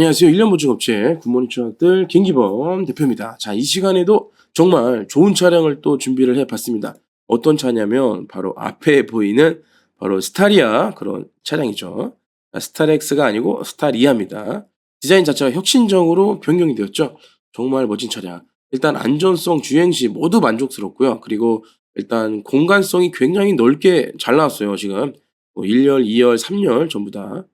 안녕하세요. 1년 보증업체 굿모닝 추학들 김기범 대표입니다. 자, 이 시간에도 정말 좋은 차량을 또 준비를 해봤습니다. 어떤 차냐면 바로 앞에 보이는 바로 스타리아 그런 차량이죠. 아, 스타렉스가 아니고 스타리아입니다. 디자인 자체가 혁신적으로 변경이 되었죠. 정말 멋진 차량. 일단 안전성, 주행시 모두 만족스럽고요. 그리고 일단 공간성이 굉장히 넓게 잘 나왔어요. 지금 뭐 1열, 2열, 3열 전부 다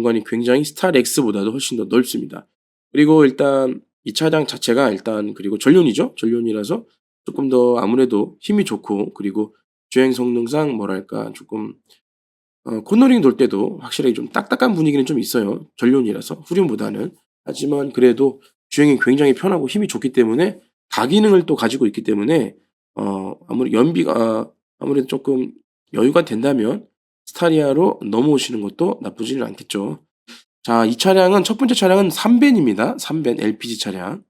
공간이 굉장히 스타렉스보다도 훨씬 더 넓습니다. 그리고 일단 이 차량 자체가 일단 그리고 전륜이죠. 전륜이라서 조금 더 아무래도 힘이 좋고 그리고 주행 성능상 뭐랄까 조금 어, 코너링 돌 때도 확실하게 좀 딱딱한 분위기는 좀 있어요. 전륜이라서 후륜보다는 하지만 그래도 주행이 굉장히 편하고 힘이 좋기 때문에 다기능을 또 가지고 있기 때문에 어 아무리 연비가 아무래도 조금 여유가 된다면 스타리아로 넘어오시는 것도 나쁘지는 않겠죠. 자, 이 차량은 첫 번째 차량은 3벤입니다. 3벤 LPG 차량.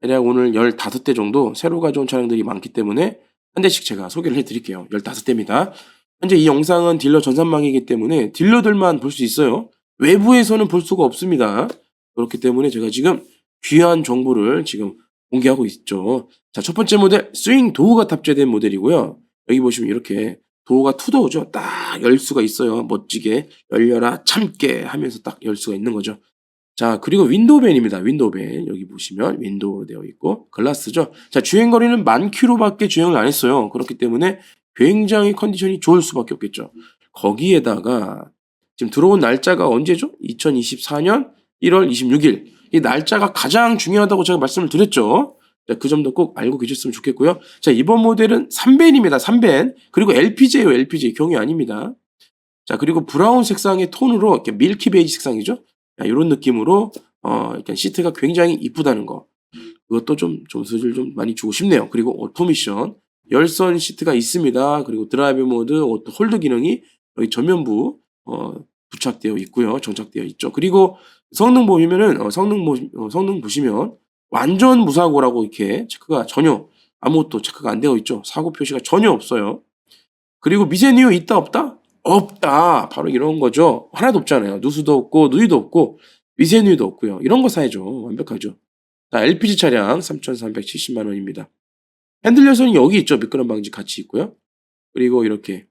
대략 오늘 15대 정도 새로 가져온 차량들이 많기 때문에 한 대씩 제가 소개를 해드릴게요. 15대입니다. 현재 이 영상은 딜러 전산망이기 때문에 딜러들만 볼 수 있어요. 외부에서는 볼 수가 없습니다. 그렇기 때문에 제가 지금 귀한 정보를 지금 공개하고 있죠. 자, 첫 번째 모델 스윙 도어가 탑재된 모델이고요. 여기 보시면 이렇게 도어가 투도어죠. 딱 열 수가 있어요. 멋지게 열려라 참게 하면서 딱 열 수가 있는 거죠. 자, 그리고 윈도우 벤입니다. 윈도우 벤. 여기 보시면 윈도우로 되어 있고 글라스죠. 자, 주행 거리는 만 킬로밖에 주행을 안 했어요. 그렇기 때문에 굉장히 컨디션이 좋을 수밖에 없겠죠. 거기에다가 지금 들어온 날짜가 언제죠? 2024년 1월 26일. 이 날짜가 가장 중요하다고 제가 말씀을 드렸죠. 자, 그 점도 꼭 알고 계셨으면 좋겠고요. 자, 이번 모델은 3벤입니다. 3벤. 그리고 LPG예요. LPG. 경유 아닙니다. 자, 그리고 브라운 색상의 톤으로 이렇게 밀키 베이지 색상이죠. 자, 이런 느낌으로 어, 일단 시트가 굉장히 이쁘다는 거. 그것도 좀 점수를 좀 많이 주고 싶네요. 그리고 오토 미션 열선 시트가 있습니다. 그리고 드라이브 모드, 오토 홀드 기능이 여기 전면부 어, 부착되어 있고요. 정착되어 있죠. 그리고 성능 보시면은 어, 성능 보 어, 성능 보시면 완전 무사고라고 이렇게 체크가 전혀 아무것도 체크가 안 되어 있죠. 사고 표시가 전혀 없어요. 그리고 미세뉴 있다 없다? 없다. 바로 이런 거죠. 하나도 없잖아요. 누수도 없고 누유도 없고 미세뉴도 없고요. 이런 거 사야죠. 완벽하죠. 자, LPG 차량 3,370만 원입니다. 핸들 열선이 여기 있죠. 미끄럼 방지 같이 있고요. 그리고 이렇게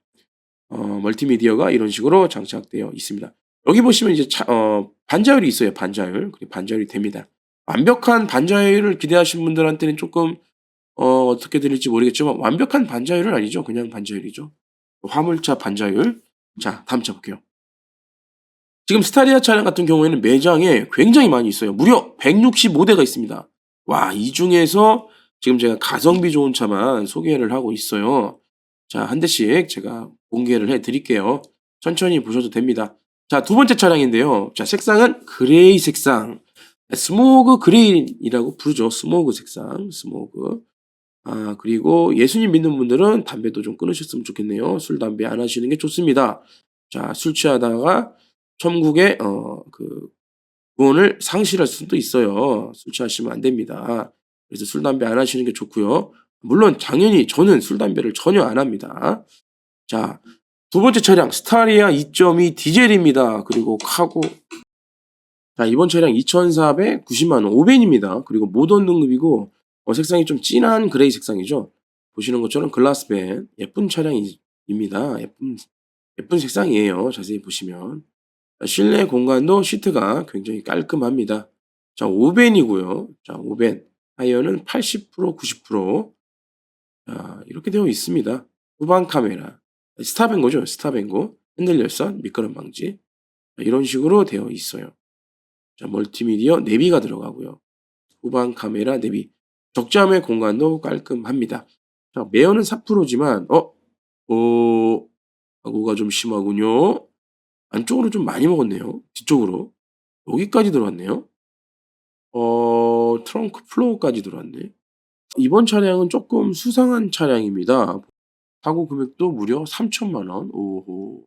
어, 멀티미디어가 이런 식으로 장착되어 있습니다. 여기 보시면 이제 차, 어, 반자율이 있어요. 반자율. 그리고 반자율이 됩니다. 완벽한 반자율을 기대하시는 분들한테는 조금 어, 어떻게 들릴지 모르겠지만 완벽한 반자율은 아니죠. 그냥 반자율이죠. 화물차 반자율. 자, 다음 차 볼게요. 지금 스타리아 차량 같은 경우에는 매장에 굉장히 많이 있어요. 무려 165대가 있습니다. 와, 이 중에서 지금 제가 가성비 좋은 차만 소개를 하고 있어요. 자, 한 대씩 제가 공개를 해 드릴게요. 천천히 보셔도 됩니다. 자, 두 번째 차량인데요. 자, 색상은 그레이 색상. 스모그 그레이라고 부르죠. 스모그 색상. 스모그. 아, 그리고 예수님 믿는 분들은 담배도 좀 끊으셨으면 좋겠네요. 술, 담배 안 하시는 게 좋습니다. 자, 술 취하다가 천국에, 어, 그, 구원을 상실할 수도 있어요. 술 취하시면 안 됩니다. 그래서 술, 담배 안 하시는 게 좋고요. 물론, 당연히 저는 술, 담배를 전혀 안 합니다. 자, 두 번째 차량, 스타리아 2.2 디젤입니다. 그리고 카고. 자, 이번 차량 2,490만원, 5벤입니다. 그리고 모던 등급이고, 어, 색상이 좀 진한 그레이 색상이죠. 보시는 것처럼 글라스벤 예쁜 차량입니다. 예쁜 예쁜 색상이에요. 자세히 보시면 자, 실내 공간도 시트가 굉장히 깔끔합니다. 자, 5벤이고요. 자, 5벤 타이어는 80% 90% 자, 이렇게 되어 있습니다. 후방 카메라 스타뱅고죠. 스타뱅고 핸들 열선 미끄럼 방지 자, 이런 식으로 되어 있어요. 자, 멀티미디어 내비가 들어가고요. 후방 카메라 내비 적재함의 공간도 깔끔합니다. 자, 매연은 4%지만, 어, 어, 사고가 좀 심하군요. 안쪽으로 좀 많이 먹었네요. 뒤쪽으로. 여기까지 들어왔네요. 어, 트렁크 플로어까지 들어왔네. 이번 차량은 조금 수상한 차량입니다. 사고 금액도 무려 3천만 원. 오호.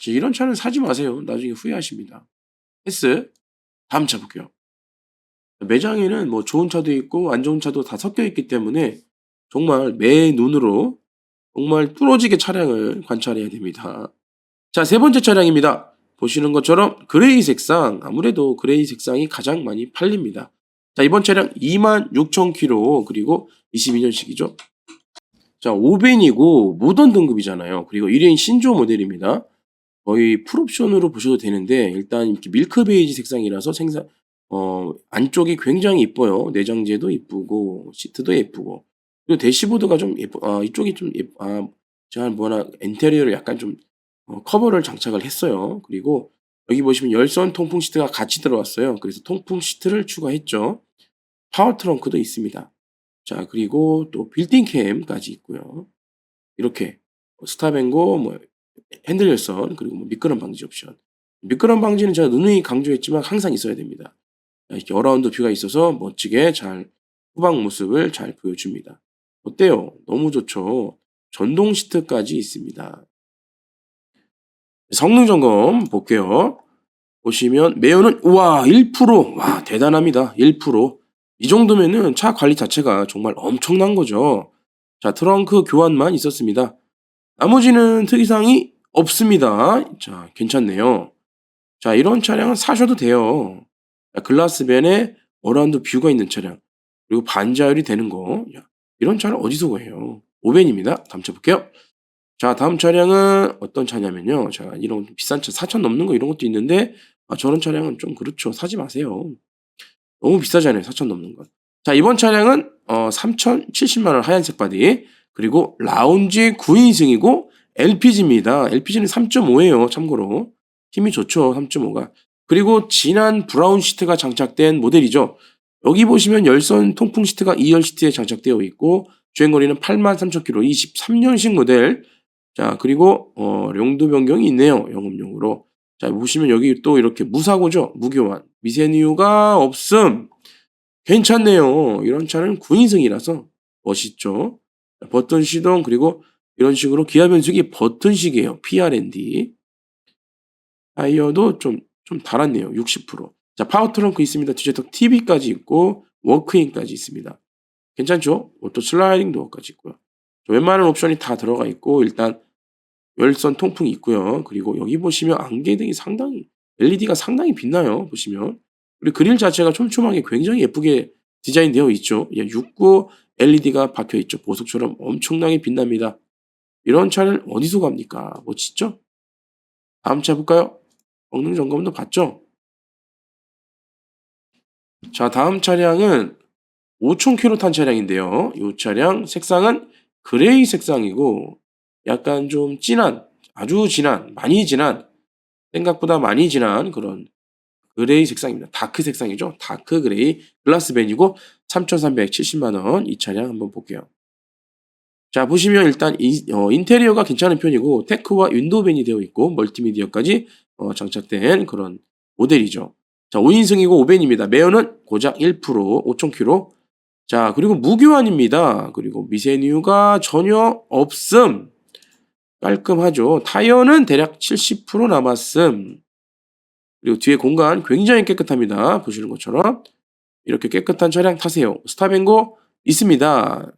자, 이런 차는 사지 마세요. 나중에 후회하십니다. S. 다음 차 볼게요. 매장에는 뭐 좋은 차도 있고 안 좋은 차도 다 섞여 있기 때문에 정말 매 눈으로 정말 뚫어지게 차량을 관찰해야 됩니다. 자, 세 번째 차량입니다. 보시는 것처럼 그레이 색상, 아무래도 그레이 색상이 가장 많이 팔립니다. 자, 이번 차량 26,000km, 그리고 22년식이죠. 자, 5벤이고 모던 등급이잖아요. 그리고 1인 신조 모델입니다. 거의 풀옵션으로 보셔도 되는데 일단 이렇게 밀크 베이지 색상이라서 생산 어 안쪽이 굉장히 이뻐요. 내장재도 이쁘고 시트도 예쁘고 그리고 대시보드가 좀 예뻐. 아 이쪽이 좀 예뻐. 아 제가 뭐나 인테리어를 약간 좀 어, 커버를 장착을 했어요. 그리고 여기 보시면 열선 통풍 시트가 같이 들어왔어요. 그래서 통풍 시트를 추가했죠. 파워 트렁크도 있습니다. 자 그리고 또 빌딩 캠까지 있고요. 이렇게 스타뱅고 뭐 핸들 열선 그리고 뭐 미끄럼 방지 옵션. 미끄럼 방지는 제가 누누이 강조했지만 항상 있어야 됩니다. 어라운드 뷰가 있어서 멋지게 잘 후방 모습을 잘 보여줍니다. 어때요? 너무 좋죠. 전동 시트까지 있습니다. 성능 점검 볼게요. 보시면 매연은 우와 1%와 대단합니다. 1%이 정도면은 차 관리 자체가 정말 엄청난 거죠. 자 트렁크 교환만 있었습니다. 나머지는 특이사항이 없습니다. 자 괜찮네요. 자 이런 차량은 사셔도 돼요. 자, 글라스변에 어라운드 뷰가 있는 차량 그리고 반자율이 되는 거 야, 이런 차를 어디서 구해요? 5벤입니다. 다음 차 볼게요. 자 다음 차량은 어떤 차냐면요. 자 이런 비싼 차 4천 넘는 거 이런 것도 있는데 아, 저런 차량은 좀 그렇죠. 사지 마세요. 너무 비싸잖아요. 4천 넘는 건. 자 이번 차량은 어, 3,070만 원 하얀색 바디 그리고 라운지 9인승이고 LPG입니다. LPG는 3.5예요. 참고로 힘이 좋죠. 3.5가 그리고 진한 브라운 시트가 장착된 모델이죠. 여기 보시면 열선 통풍 시트가 2열 시트에 장착되어 있고 주행거리는 83,000km 23년식 모델 자 그리고 어, 용도 변경이 있네요 영업용으로 자 보시면 여기 또 이렇게 무사고죠 무교환 미세뉴가 없음 괜찮네요 이런 차는 9인승이라서 멋있죠 버튼 시동 그리고 이런 식으로 기아 변속이 버튼식이에요 PRND 타이어도 좀 좀 달았네요 60% 자, 파워 트렁크 있습니다. 뒤에턱 TV까지 있고 워크인까지 있습니다. 괜찮죠? 오토 슬라이딩 도어까지 있고요. 웬만한 옵션이 다 들어가 있고 일단 열선 통풍이 있고요. 그리고 여기 보시면 안개등이 상당히 LED가 상당히 빛나요. 보시면 그리고 그릴 자체가 촘촘하게 굉장히 예쁘게 디자인되어 있죠. 예, 69 LED가 박혀 있죠. 보석처럼 엄청나게 빛납니다. 이런 차를 어디서 갑니까? 멋지죠? 다음 차 볼까요? 성능 점검도 봤죠? 자, 다음 차량은 5,000km 탄 차량인데요. 이 차량 색상은 그레이 색상이고 약간 좀 진한, 아주 진한, 많이 진한, 생각보다 많이 진한 그런 그레이 색상입니다. 다크 색상이죠. 다크 그레이 글라스밴이고 3,370만 원 이 차량 한번 볼게요. 자 보시면 일단 이, 어, 인테리어가 괜찮은 편이고 테크와 윈도우밴이 되어 있고 멀티미디어까지 어, 장착된 그런 모델이죠. 자, 5인승이고 5벤입니다. 매연은 고작 1%, 5,000km. 자, 그리고 무교환입니다. 그리고 미세뉴가 전혀 없음. 깔끔하죠. 타이어는 대략 70% 남았음. 그리고 뒤에 공간 굉장히 깨끗합니다. 보시는 것처럼. 이렇게 깨끗한 차량 타세요. 스타뱅고 있습니다.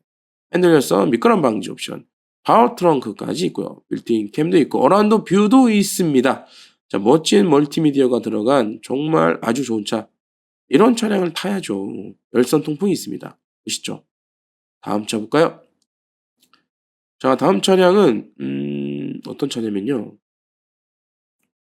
핸들 열선, 미끄럼 방지 옵션, 파워 트렁크까지 있고요. 빌트인 캠도 있고, 어라운드 뷰도 있습니다. 자, 멋진 멀티미디어가 들어간 정말 아주 좋은 차. 이런 차량을 타야죠. 열선 통풍이 있습니다. 보시죠. 다음 차 볼까요? 자, 다음 차량은 음, 어떤 차냐면요.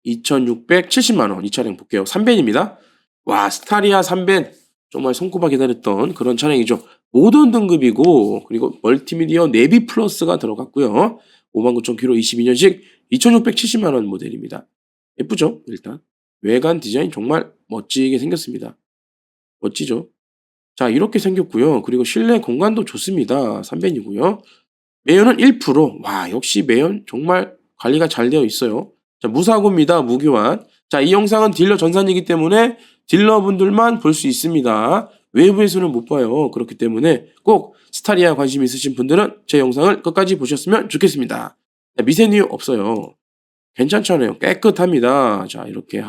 2,670만 원. 이 차량 볼게요. 3벤입니다. 와, 스타리아 3벤. 정말 손꼽아 기다렸던 그런 차량이죠. 모던 등급이고 그리고 멀티미디어 네비 플러스가 들어갔고요. 59,000km 22년식 2,670만 원 모델입니다. 예쁘죠? 일단 외관 디자인 정말 멋지게 생겼습니다. 멋지죠? 자 이렇게 생겼고요. 그리고 실내 공간도 좋습니다. 3벤이고요. 매연은 1%. 와 역시 매연 정말 관리가 잘 되어 있어요. 자 무사고입니다. 무교환. 자 이 영상은 딜러 전산이기 때문에 딜러분들만 볼 수 있습니다. 외부에서는 못 봐요. 그렇기 때문에 꼭 스타리아 관심 있으신 분들은 제 영상을 끝까지 보셨으면 좋겠습니다. 미세뉴 없어요. 괜찮잖아요. 깨끗합니다. 자, 이렇게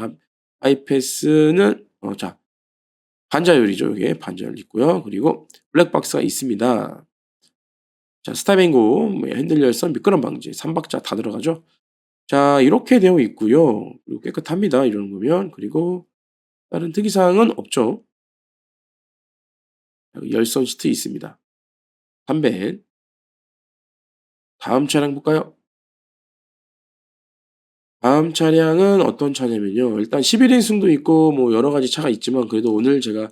하이패스는 어, 자 반자율이죠. 이게 반자율 있고요. 그리고 블랙박스가 있습니다. 자, 스타뱅고 뭐 핸들 열선 미끄럼 방지 3박자 다 들어가죠. 자, 이렇게 되어 있고요. 그리고 깨끗합니다. 이런 거면. 그리고 다른 특이사항은 없죠. 열선 시트 있습니다. 3벤. 다음 차량 볼까요? 다음 차량은 어떤 차냐면요. 일단 11인승도 있고 뭐 여러 가지 차가 있지만 그래도 오늘 제가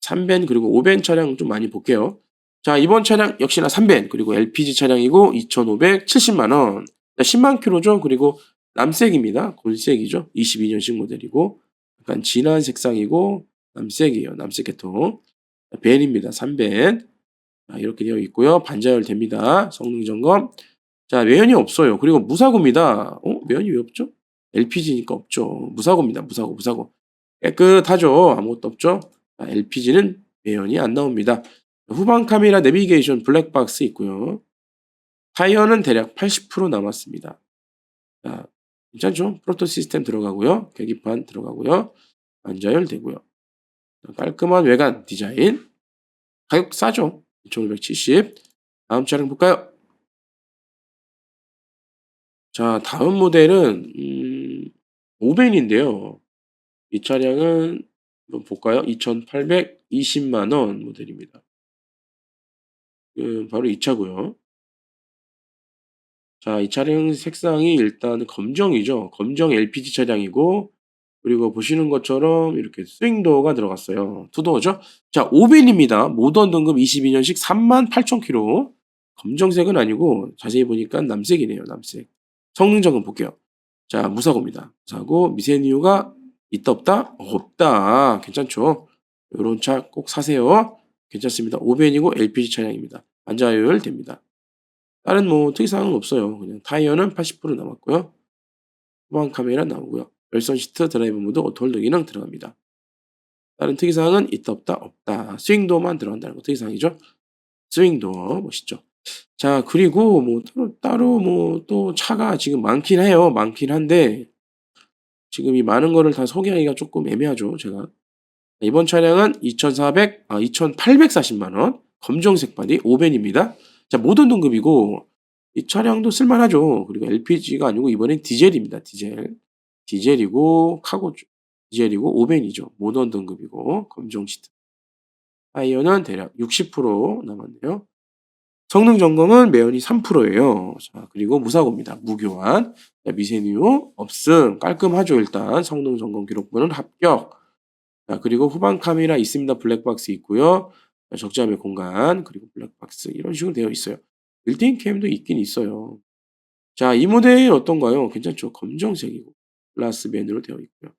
3벤 그리고 5벤 차량 좀 많이 볼게요. 자, 이번 차량 역시나 3벤 그리고 LPG 차량이고 2,570만 원. 10만 킬로죠. 그리고 남색입니다. 골색이죠. 22년식 모델이고 약간 진한 색상이고 남색이에요. 남색 계통. 벤입니다. 3벤. 자, 이렇게 되어 있고요. 반자율 됩니다. 성능 점검. 자, 외연이 없어요. 그리고 무사고입니다. 어? 외연이 왜 없죠? LPG니까 없죠. 무사고입니다. 무사고, 무사고. 깨끗하죠. 아무것도 없죠. LPG는 외연이 안 나옵니다. 후방 카메라 내비게이션 블랙박스 있고요. 타이어는 대략 80% 남았습니다. 자, 괜찮죠? 프로토 시스템 들어가고요. 계기판 들어가고요. 반자율 되고요. 자, 깔끔한 외관 디자인. 가격 싸죠? 2,570. 다음 차량 볼까요? 자, 다음 모델은 음, 5벤인데요. 이 차량은 한번 볼까요? 2,820만 원 모델입니다. 그 바로 이 차고요. 자, 이 차량 색상이 일단 검정이죠. 검정 LPG 차량이고 그리고 보시는 것처럼 이렇게 스윙도어가 들어갔어요. 투도어죠. 자, 5벤입니다. 모던 등급 22년식 38,000km. 검정색은 아니고 자세히 보니까 남색이네요. 남색. 성능 점검 볼게요. 자, 무사고입니다. 무사고 미세니오가 있다 없다? 없다. 괜찮죠? 이런 차 꼭 사세요. 괜찮습니다. 5벤이고 LPG 차량입니다. 반자율 됩니다. 다른 뭐 특이사항은 없어요. 그냥 타이어는 80% 남았고요. 후방 카메라 나오고요. 열선 시트 드라이브 모드 오토홀더 기능 들어갑니다. 다른 특이사항은 있다 없다 없다. 스윙도어만 들어간다는 거 특이사항이죠. 스윙도어 멋있죠. 자 그리고 뭐 따로 따로 뭐 또 차가 지금 많긴 해요. 많긴 한데 지금 이 많은 거를 다 소개하기가 조금 애매하죠. 제가 이번 차량은 2,400, 아 2,840만 원 검정색 바디 5벤입니다. 자 모든 등급이고 이 차량도 쓸만하죠. 그리고 LPG가 아니고 이번엔 디젤입니다. 디젤. 디젤이고 카고 디젤이고 5벤이죠. 모던 등급이고 검정 시트. 타이어는 대략 60% 남았네요. 성능 점검은 매연이 3%예요. 자, 그리고 무사고입니다. 무교환. 자, 미세누 없음. 깔끔하죠, 일단. 성능 점검 기록부는 합격. 자, 그리고 후방 카메라 있습니다. 블랙박스 있고요. 자, 적재함의 공간, 그리고 블랙박스 이런 식으로 되어 있어요. 빌딩 캠도 있긴 있어요. 자, 이 모델 어떤가요? 괜찮죠? 검정색이고 글라스 맨으로 되어 있고요.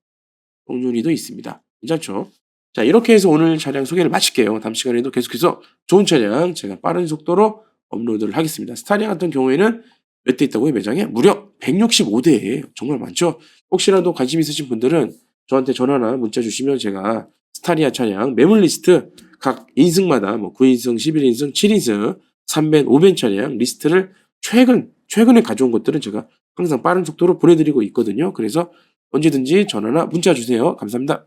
동률이도 있습니다. 괜찮죠? 자, 이렇게 해서 오늘 차량 소개를 마칠게요. 다음 시간에도 계속해서 좋은 차량 제가 빠른 속도로 업로드를 하겠습니다. 스타리아 같은 경우에는 몇 대 있다고요, 매장에? 무려 165대예요. 정말 많죠? 혹시라도 관심 있으신 분들은 저한테 전화나 문자 주시면 제가 스타리아 차량 매물 리스트 각 인승마다 뭐 9인승, 11인승, 7인승, 3벤, 5벤 차량 리스트를 최근 최근에 가져온 것들은 제가 항상 빠른 속도로 보내드리고 있거든요. 그래서 언제든지 전화나 문자 주세요. 감사합니다.